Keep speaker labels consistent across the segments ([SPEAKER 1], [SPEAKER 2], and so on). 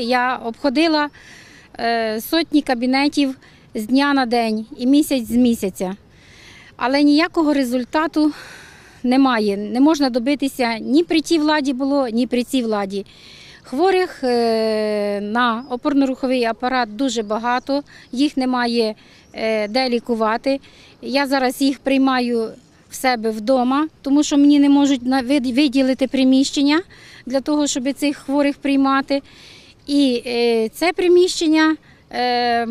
[SPEAKER 1] я обходила е, сотні кабінетів з дня на день і місяць з місяця. Але ніякого результату немає. Не можна добитися ні при тій владі було, ні при цій владі. Хворих е, на опорно-руховий апарат дуже багато, їх немає е, де лікувати. Я зараз їх приймаю в себе вдома, тому що мені не можуть виділити приміщення для того, щоб цих хворих приймати. І е, це приміщення. е,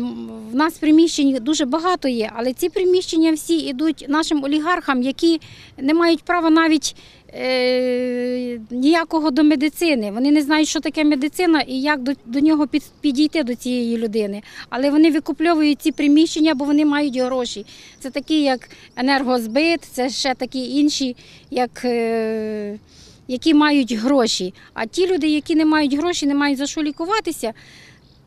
[SPEAKER 1] В нас приміщень дуже багато є, але ці приміщення всі йдуть нашим олігархам, які не мають права навіть е, ніякого до медицини. Вони не знають, що таке медицина і як до, до нього під, підійти до цієї людини. Але вони викупльовують ці приміщення, бо вони мають гроші. Це такі, як енергозбит, це ще такі інші, як. Е, які мають гроші. А ті люди, які не мають гроші, не мають за що лікуватися,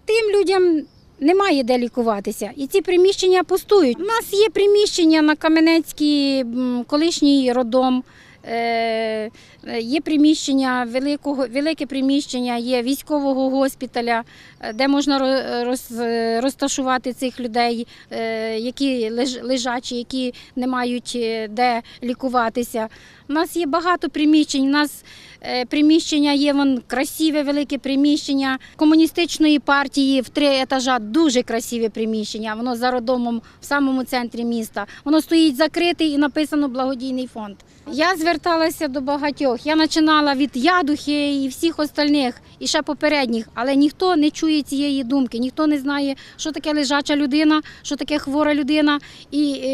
[SPEAKER 1] тим людям немає де лікуватися. І ці приміщення пустують. У нас є приміщення на Каменецькій, колишній родом. Е, Є приміщення великого, велике приміщення, є військового госпіталя, е, де можна роз, розташувати цих людей, е, які леж- лежачі, які не мають де лікуватися. У нас є багато приміщень. У нас приміщення є вон красиве велике приміщення комуністичної партії в три етажа. Дуже красиве приміщення. Воно за родомом в самому центрі міста. Воно стоїть закрите і написано благодійний фонд. Я зверталася до багатьох. Я починала від ядухи і всіх остальних, і ще попередніх, але ніхто не чує цієї думки, ніхто не знає, що таке лежача людина, що таке хвора людина, і е,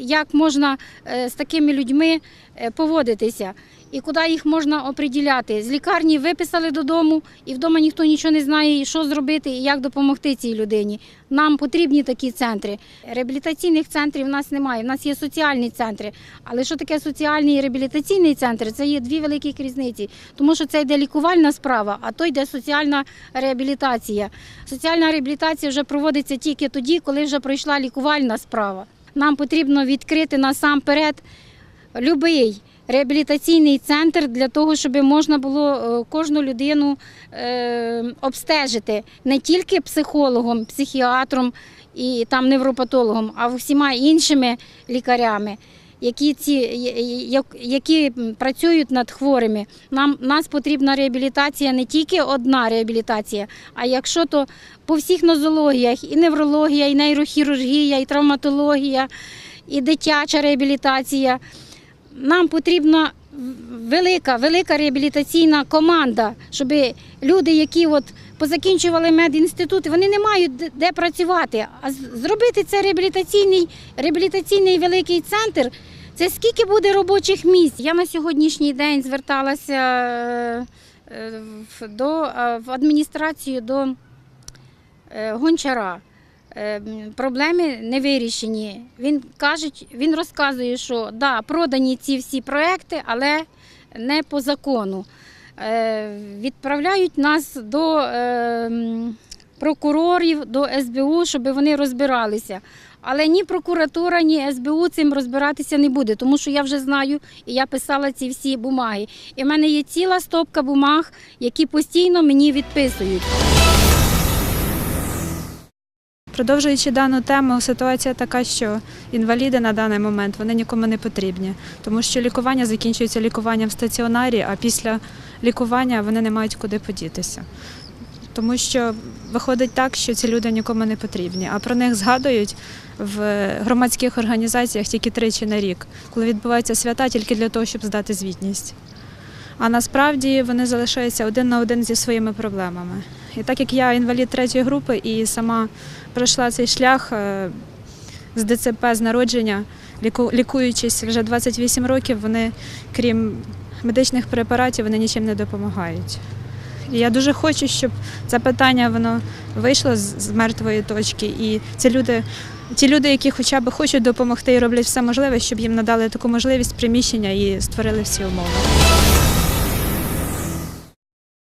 [SPEAKER 1] як можна е, з такими людьми е, поводитися. І куди їх можна оприділяти. З лікарні виписали додому, і вдома ніхто нічого не знає, що зробити і як допомогти цій людині. Нам потрібні такі центри. Реабілітаційних центрів в нас немає. В нас є соціальні центри. Але що таке соціальний і реабілітаційний центр? Це є дві великі різниці. Тому що це йде лікувальна справа, а то йде соціальна реабілітація. Соціальна реабілітація вже проводиться тільки тоді, коли вже пройшла лікувальна справа. Нам потрібно відкрити насамперед любий реабілітаційний центр для того, щоб можна було е, кожну людину е, обстежити не тільки психологом, психіатром і там невропатологом, а всіма іншими лікарями. Які ці які працюють над хворими, нам нас потрібна реабілітація не тільки одна реабілітація, а якщо то по всіх нозологіях, і неврологія, і нейрохірургія, і травматологія, і дитяча реабілітація. Нам потрібна велика, велика реабілітаційна команда, щоб люди, які от позакінчували медінститути, вони не мають де- працювати. А зробити це реабілітаційний, реабілітаційний великий центр. Це скільки буде робочих місць? Я на сьогоднішній день зверталася е, до, е, в адміністрацію до е, гончара. Е, Проблеми не вирішені. Він каже, він розказує, що да, продані ці всі проекти, але не по закону. Е, Відправляють нас до е, прокурорів, до СБУ, щоб вони розбиралися. Але ні прокуратура, ні СБУ цим розбиратися не буде, тому що я вже знаю і я писала ці всі бумаги. І в мене є ціла стопка бумаг, які постійно мені відписують.
[SPEAKER 2] Продовжуючи дану тему, ситуація така, що інваліди на даний момент вони нікому не потрібні, тому що лікування закінчується лікуванням в стаціонарі, а після лікування вони не мають куди подітися. Тому що виходить так, що ці люди нікому не потрібні, а про них згадують в громадських організаціях тільки тричі на рік, коли відбуваються свята тільки для того, щоб здати звітність. А насправді вони залишаються один на один зі своїми проблемами. І так як я інвалід третьої групи і сама пройшла цей шлях е, з ДЦП з народження, лікуючись вже 28 років, вони, крім медичних препаратів, вони нічим не допомагають. І я дуже хочу, щоб це питання воно вийшло з, мертвої точки. І ці люди, ті люди, які хоча б хочуть допомогти і роблять все можливе, щоб їм надали таку можливість приміщення і створили всі умови.